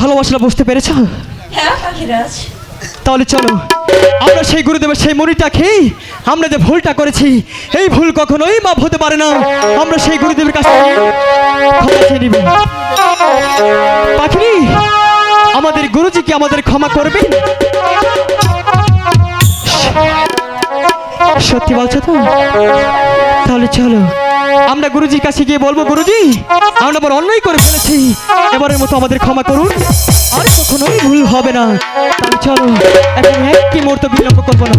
ভালোবাসাটা বুঝতে পেরেছ? হ্যাঁ পাখিরাজ। তাহলে চলো আমরা সেই গুরুদেবের সেই মরিটা খেয়ে আমরা যে ভুলটা করেছি এই ভুল কখনোই মাপ হতে পারে না। আমরা সেই গুরুদেবের কাছে পাখিনি আমাদের গুরুজি কি আমাদের ক্ষমা করবে? সত্যি বলছো তো? তাহলে চলো আমরা গুরুজির কাছে গিয়ে বলব, গুরুজি, আমরা আবার অন্যই করে ফেলেছি। এবারের মতো আমাদের ক্ষমা করুন। আর কখনোই ভুল হবে না। চলো, এখন একটি মুহূর্ত বিলম্ব করব না।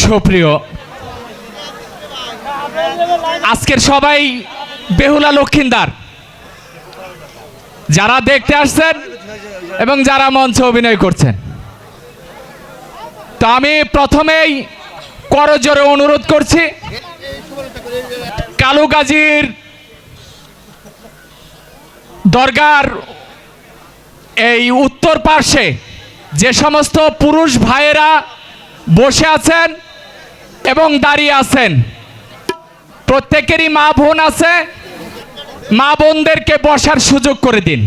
সুপ্রিয়, আজকের সবাই বেহুলা লক্ষিন্দার। যারা দেখতে আসছেন এবং যারা মঞ্চে অভিনয় করছেন। তো আমি প্রথমেই করজোরে অনুরোধ করছি, কালুগাজীর দরগার এই উত্তর পার্শ্বে যে সমস্ত পুরুষ ভাইয়েরা বসে আছেন এবং দাঁড়িয়ে আছেন। প্রত্যেকেরই মা বোন আছে। মা বোনদেরকে বসার সুযোগ করে দিন।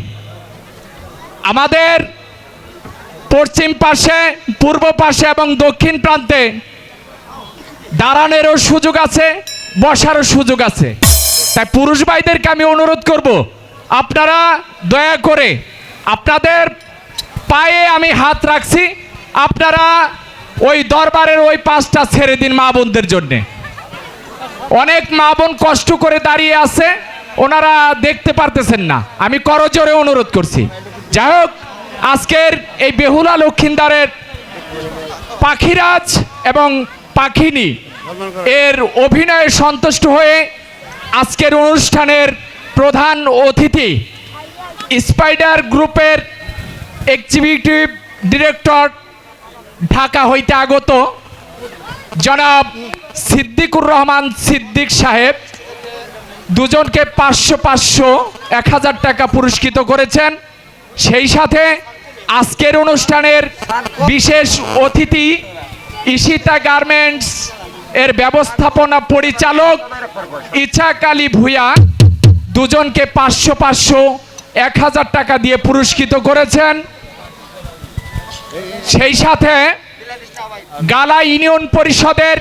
আমাদের পশ্চিম পাশে, পূর্ব পাশে এবং দক্ষিণ প্রান্তে দাঁড়ানোরও সুযোগ আছে, বসারও সুযোগ আছে। তাই পুরুষ ভাইদেরকে আমি অনুরোধ করব, আপনারা দয়া করে আপনাদের পায়ে আমি হাত রাখছি। আপনারা ওই দরবারের ওই পাশটা ছেড়ে দিন মা বোনদের জন্যে। অনেক মা বোন কষ্ট করে দাঁড়িয়ে আছে, ওনারা দেখতে পারতেছেন না। আমি করজোরে অনুরোধ করছি। যাই হোক, আজকের এই বেহুলা লক্ষিন্দারের পাখিরাজ এবং পাখিনী এর অভিনয়ে সন্তুষ্ট হয়ে আজকের অনুষ্ঠানের প্রধান অতিথি স্পাইডার গ্রুপের এক্সিকিউটিভ ডিরেক্টর ঢাকা হইতে আগত জনাব সিদ্দিকুর রহমান সিদ্দিক সাহেব দুজনকে পাঁচশো পাঁচশো এক হাজার টাকা পুরস্কৃত করেছেন। সেই সাথে আজকের অনুষ্ঠানের বিশেষ অতিথি ইশিতা গার্মেন্টস এর ব্যবস্থাপনা পরিচালক ইছাক আলী ভূয়া দুজনকে পাঁচশো পাঁচশো এক হাজার টাকা দিয়ে পুরস্কৃত করেছেন। সেই সাথে গালা ইউনিয়ন পরিষদের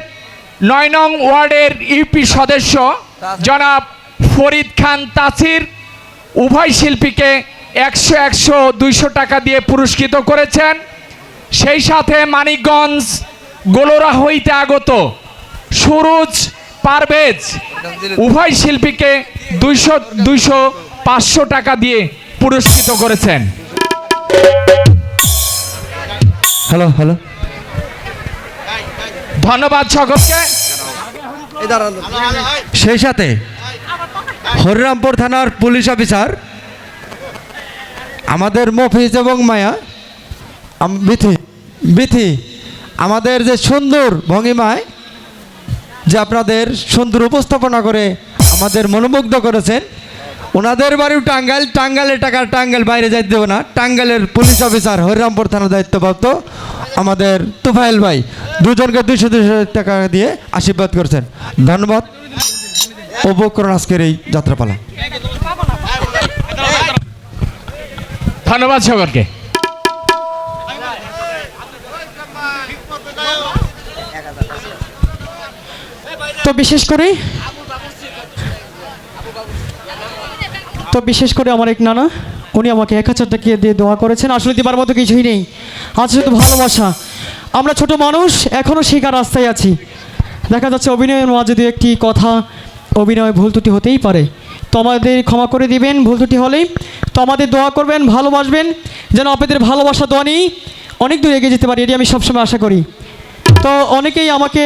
নয় নং ওয়ার্ডের ইউপি সদস্য জনাব ফরিদ খান তাসির উভয় শিল্পীকে একশো একশো দুইশো টাকা দিয়ে পুরস্কৃত করেছেন। সেই সাথে মানিকগঞ্জ গোলরা হইতে আগত সুরুজ পারভেজ উভয় শিল্পীকে দুইশো দুইশো পাঁচশো টাকা দিয়ে পুরস্কৃত করেছেন। হ্যালো হ্যালো ধন্যবাদ সকলকে। সেই সাথে হরিরামপুর থানার পুলিশ অফিসার আমাদের মফিজ এবং মায়া বিথি বিথি আমাদের যে সুন্দর ভঙ্গিমায় যে আপনাদের সুন্দর উপস্থাপনা করে আমাদের মনোমুগ্ধ করেছেন ওনাদের বাড়িও টাঙ্গাইল টাঙ্গাইলের টাকা টাঙ্গাইল বাইরে যাইতে দেবো না। টাঙ্গাইলের পুলিশ অফিসার হরিরামপুর থানার দায়িত্বপ্রাপ্ত আমাদের তুফাইল ভাই। দুজনকে দুইশো দুইশো টাকা দিয়ে আশীর্বাদ করছেন। ধন্যবাদ। উপভোগ করুন আজকের এই যাত্রাপালা। ধন্যবাদ সকলকে। তো বিশেষ করে তো বিশেষ করে আমার এক নানা, উনি আমাকে এক হাজার টাকা দিয়ে দোয়া করেছেন। আসলে দেবার মতো কিছুই নেই। আছে শুধু ভালোবাসা। আমরা ছোট মানুষ এখনও শেখার রাস্তায় আছি। দেখা যাচ্ছে অভিনয়ের মাঝে দু একটি কথা, অভিনয় ভুল ত্রুটি হতেই পারে। তো আমাদের ক্ষমা করে দিবেন, ভুল ত্রুটি হলেই। তো আমাদের দোয়া করবেন, ভালোবাসবেন, যেন আপনাদের ভালোবাসা, দোয়া নিয়েই অনেক দূর এগিয়ে যেতে পারি, এটি আমি সবসময় আশা করি। তো অনেকেই আমাকে